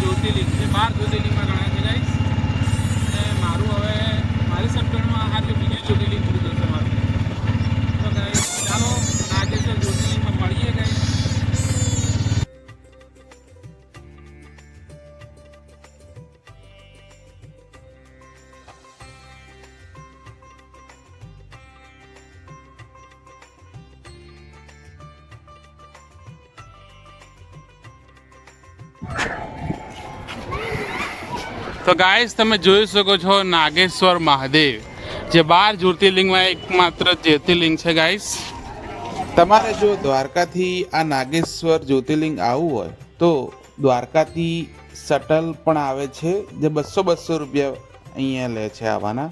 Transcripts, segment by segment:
જ્યોતિર્લિંગ જે બાર જ્યોતિર્લિંગમાં ગણાય છે ગાઈસ અને મારું હવે, મારી સપ્ટેમ્બરમાં આજે બીજું જ્યોતિર્લિંગ પૂરું થશે મારું. તો ગાઈસ ચાલો નાગેશ્વર જ્યોતિર્લિંગમાં મળીએ ગાઈસ you તમે જોઈ શકો છો નાગેશ્વર મહાદેવ, જે બાર જ્યોતિર્લિંગમાં એકમાત્ર જ્યોતિર્લિંગ છે ગાઈસ તમારે જો દ્વારકાથી આ નાગેશ્વર જ્યોતિર્લિંગ આવવું હોય, તો દ્વારકાથી શટલ પણ આવે છે, જે બસો બસો રૂપિયા અહીંયા લે છે આવવાના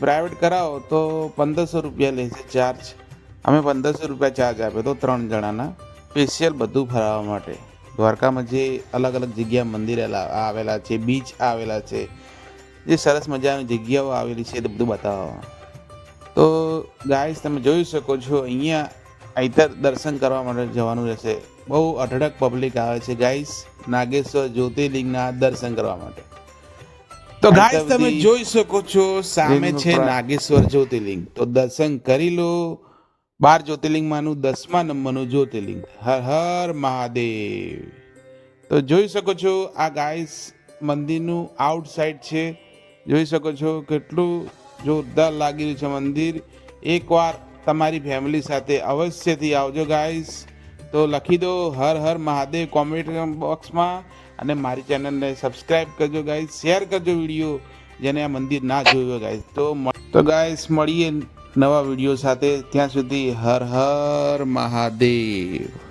પ્રાઇવેટ કરાવો તો પંદરસો રૂપિયા લે છે ચાર્જ અમે પંદરસો રૂપિયા ચાર્જ આપ્યો તો ત્રણ જણાના. સ્પેશિયલ બધું ફરાવવા માટે. દ્વારકામાં જે અલગ અલગ જગ્યા મંદિર આવેલા છે બીચ આવેલા છે જે સરસ મજાની જગ્યાઓ આવેલી છે તે બધું બતાવવા તો ગાઈસ તમે જોઈ શકો છો અહીંયા અહીંતર દર્શન કરવા માટે જવાનું રહેશે. બહુ અઢળક પબ્લિક આવે છે ગાઈસ નાગેશ્વર જ્યોતિર્લિંગના દર્શન કરવા માટે. તો ગાઈસ તમે જોઈ શકો છો સામે છે નાગેશ્વર જ્યોતિર્લિંગ. તો દર્શન કરી લો બાર જ્યોતિર્લિંગમાંનું દસમા નંબરનું જ્યોતિર્લિંગ. હર હર મહાદેવ. તો જોઈ શકો છો આ ગાઈસ મંદિરનું આઉટસાઇડ છે. જોઈ શકો છો કેટલું જોરદાર લાગી રહ્યું છે મંદિર. એકવાર તમારી ફેમિલી સાથે અવશ્યથી આવજો ગાઈસ તો લખી દો હર હર મહાદેવ કોમેન્ટ બોક્સમાં અને મારી ચેનલને સબસ્ક્રાઇબ કરજો ગાઈસ શેર કરજો વીડિયો જેને આ મંદિર ના જોયું ગાઈસ તો તો ગાઈસ મળીએ નવા વીડિયો સાથે ત્યાં સુધી હર હર મહાદેવ.